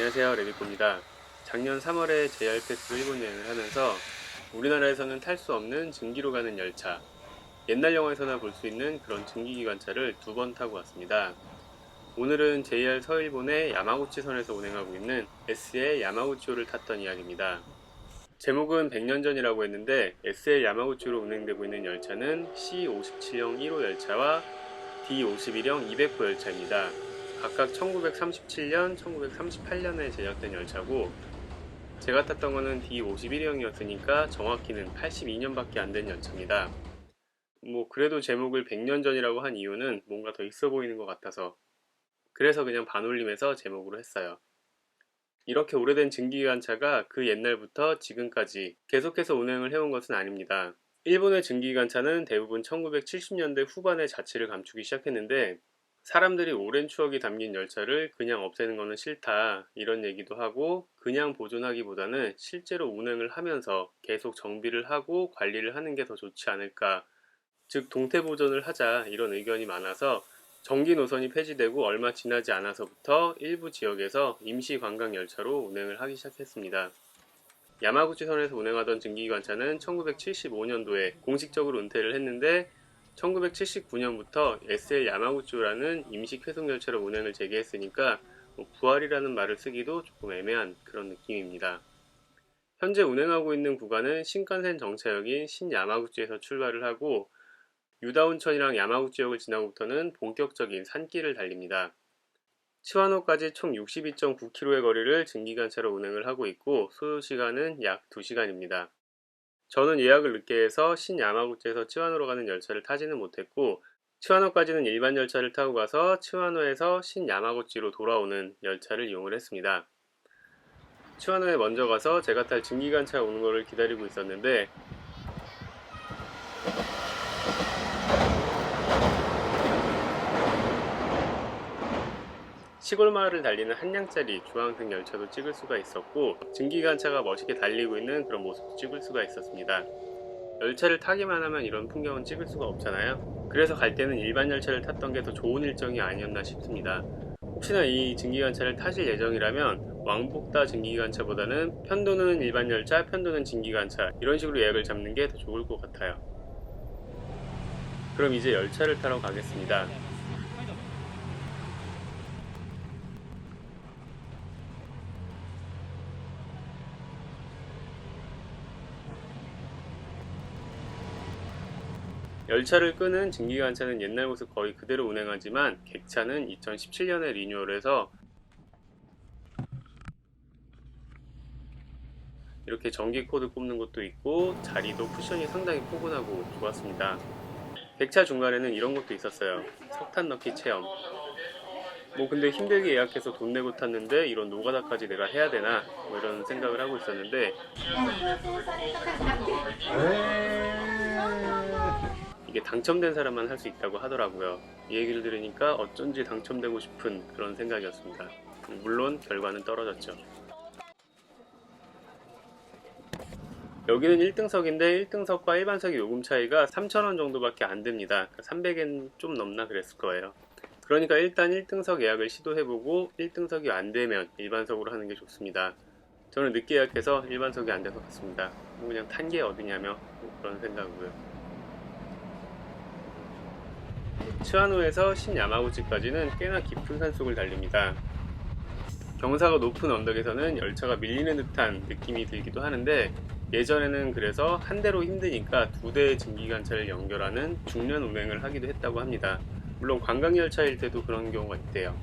안녕하세요 레비코입니다. 작년 3월에 JR 패스로 일본 여행을 하면서 우리나라에서는 탈 수 없는 증기로 가는 열차 옛날 영화에서나 볼 수 있는 그런 증기기관차를 두 번 타고 왔습니다. 오늘은 JR 서일본의 야마구치선에서 운행하고 있는 S의 야마구치호를 탔던 이야기입니다. 제목은 100년 전이라고 했는데 SL 야마구치로 운행되고 있는 열차는 C57형 1호 열차와 D51형 200호 열차입니다. 각각 1937년, 1938년에 제작된 열차고 제가 탔던 거는 D51형이었으니까 정확히는 82년밖에 안 된 열차입니다. 뭐 그래도 제목을 100년 전이라고 한 이유는 뭔가 더 있어 보이는 것 같아서 그래서 그냥 반올림해서 제목으로 했어요. 이렇게 오래된 증기기관차가 그 옛날부터 지금까지 계속해서 운행을 해온 것은 아닙니다. 일본의 증기기관차는 대부분 1970년대 후반에 자취를 감추기 시작했는데 사람들이 오랜 추억이 담긴 열차를 그냥 없애는 것은 싫다 이런 얘기도 하고 그냥 보존하기보다는 실제로 운행을 하면서 계속 정비를 하고 관리를 하는 게 더 좋지 않을까 즉 동태 보존을 하자 이런 의견이 많아서 전기 노선이 폐지되고 얼마 지나지 않아서부터 일부 지역에서 임시 관광 열차로 운행을 하기 시작했습니다. 야마구치선에서 운행하던 증기기관차는 1975년도에 공식적으로 은퇴를 했는데 1979년부터 SL 야마구치라는 임시 쾌속 열차로 운행을 재개했으니까 뭐 부활이라는 말을 쓰기도 조금 애매한 그런 느낌입니다. 현재 운행하고 있는 구간은 신칸센 정차역인 신야마구치에서 출발을 하고 유다운천이랑 야마구치역을 지나고부터는 본격적인 산길을 달립니다. 치와노까지 총 62.9km의 거리를 증기관차로 운행을 하고 있고 소요 시간은 약 2시간입니다. 저는 예약을 늦게 해서 신야마구치에서 치와노로 가는 열차를 타지는 못했고 치와노까지는 일반 열차를 타고 가서 치와노에서 신야마구치로 돌아오는 열차를 이용을 했습니다. 치와노에 먼저 가서 제가 탈 증기관차 오는 거를 기다리고 있었는데 시골 마을을 달리는 한 량짜리 주황색 열차도 찍을 수가 있었고 증기관차가 멋있게 달리고 있는 그런 모습도 찍을 수가 있었습니다. 열차를 타기만 하면 이런 풍경은 찍을 수가 없잖아요. 그래서 갈 때는 일반 열차를 탔던 게 더 좋은 일정이 아니었나 싶습니다. 혹시나 이 증기관차를 타실 예정이라면 왕복다 증기관차보다는 편도는 일반 열차, 편도는 증기관차 이런 식으로 예약을 잡는 게 더 좋을 것 같아요. 그럼 이제 열차를 타러 가겠습니다. 열차를 끄는 증기관차는 옛날 모습 거의 그대로 운행하지만 객차는 2017년에 리뉴얼해서 이렇게 전기 코드 꼽는 것도 있고 자리도 쿠션이 상당히 포근하고 좋았습니다. 객차 중간에는 이런 것도 있었어요. 석탄 넣기 체험. 뭐 근데 힘들게 예약해서 돈 내고 탔는데 이런 노가다까지 내가 해야 되나 뭐 이런 생각을 하고 있었는데 이게 당첨된 사람만 할 수 있다고 하더라고요. 이 얘기를 들으니까 어쩐지 당첨되고 싶은 그런 생각이었습니다. 물론 결과는 떨어졌죠. 여기는 1등석인데 1등석과 일반석의 요금 차이가 3,000원 정도밖에 안 됩니다. 300엔 좀 넘나 그랬을 거예요. 그러니까 일단 1등석 예약을 시도해보고 1등석이 안 되면 일반석으로 하는 게 좋습니다. 저는 늦게 예약해서 일반석이 안 돼서 갔습니다. 뭐 그냥 탄 게 어디냐며 뭐 그런 생각이고요. 츠아노에서 신야마구치까지는 꽤나 깊은 산속을 달립니다. 경사가 높은 언덕에서는 열차가 밀리는 듯한 느낌이 들기도 하는데 예전에는 그래서 한 대로 힘드니까 두 대의 증기관차를 연결하는 중년 운행을 하기도 했다고 합니다. 물론 관광열차일 때도 그런 경우가 있대요.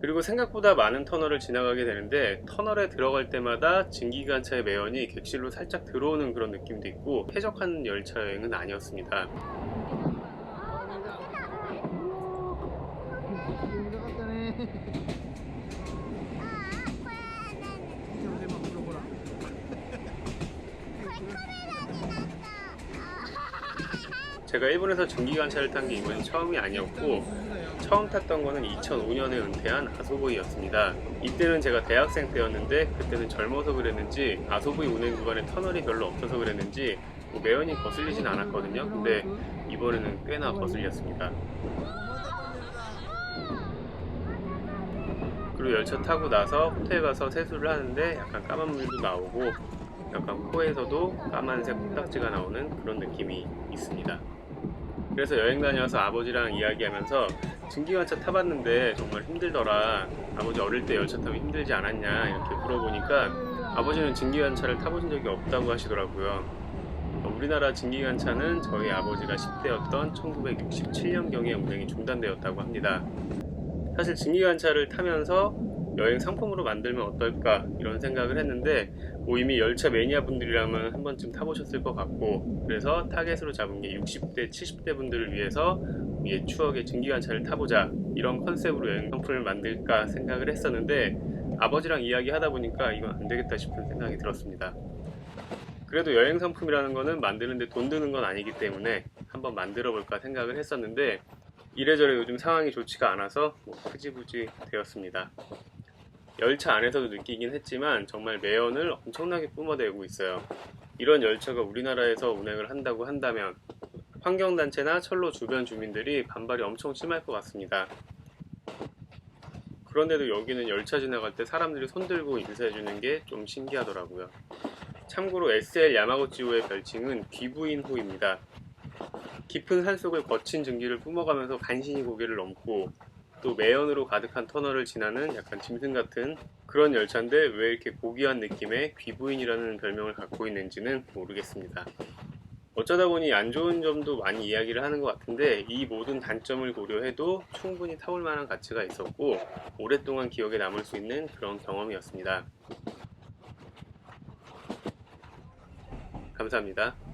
그리고 생각보다 많은 터널을 지나가게 되는데 터널에 들어갈 때마다 증기관차의 매연이 객실로 살짝 들어오는 그런 느낌도 있고 쾌적한 열차 여행은 아니었습니다. 제가 일본에서 증기관차를 탄 게 이번이 처음이 아니었고 처음 탔던 거는 2005년에 은퇴한 아소보이였습니다. 이때는 제가 대학생 때였는데 그때는 젊어서 그랬는지 아소보이 운행 구간에 터널이 별로 없어서 그랬는지 뭐 매연이 거슬리진 않았거든요. 근데 이번에는 꽤나 거슬렸습니다. 그리고 열차 타고 나서 호텔 가서 세수를 하는데 약간 까만 물도 나오고 약간 코에서도 까만색 코딱지가 나오는 그런 느낌이 있습니다. 그래서 여행 다녀와서 아버지랑 이야기하면서 증기관차 타봤는데 정말 힘들더라. 아버지 어릴 때 열차 타면 힘들지 않았냐 이렇게 물어보니까 아버지는 증기관차를 타보신 적이 없다고 하시더라고요. 우리나라 증기관차는 저희 아버지가 10대였던 1967년경에 운행이 중단되었다고 합니다. 사실 증기관차를 타면서 여행 상품으로 만들면 어떨까 이런 생각을 했는데 뭐 이미 열차 매니아 분들이라면 한 번쯤 타보셨을 것 같고 그래서 타겟으로 잡은 게 60대, 70대 분들을 위해서 우리의 추억의 증기관차를 타보자 이런 컨셉으로 여행 상품을 만들까 생각을 했었는데 아버지랑 이야기하다 보니까 이건 안 되겠다 싶은 생각이 들었습니다. 그래도 여행 상품이라는 거는 만드는데 돈 드는 건 아니기 때문에 한번 만들어 볼까 생각을 했었는데 이래저래 요즘 상황이 좋지가 않아서 뭐 흐지부지 되었습니다. 열차 안에서도 느끼긴 했지만 정말 매연을 엄청나게 뿜어대고 있어요. 이런 열차가 우리나라에서 운행을 한다고 한다면 환경단체나 철로 주변 주민들이 반발이 엄청 심할 것 같습니다. 그런데도 여기는 열차 지나갈 때 사람들이 손들고 인사해주는 게 좀 신기하더라고요. 참고로 SL 야마구치호의 별칭은 귀부인호입니다. 깊은 산속을 거친 증기를 뿜어가면서 간신히 고개를 넘고 또 매연으로 가득한 터널을 지나는 약간 짐승 같은 그런 열차인데 왜 이렇게 고귀한 느낌의 귀부인이라는 별명을 갖고 있는지는 모르겠습니다. 어쩌다 보니 안 좋은 점도 많이 이야기를 하는 것 같은데 이 모든 단점을 고려해도 충분히 타볼 만한 가치가 있었고 오랫동안 기억에 남을 수 있는 그런 경험이었습니다. 감사합니다.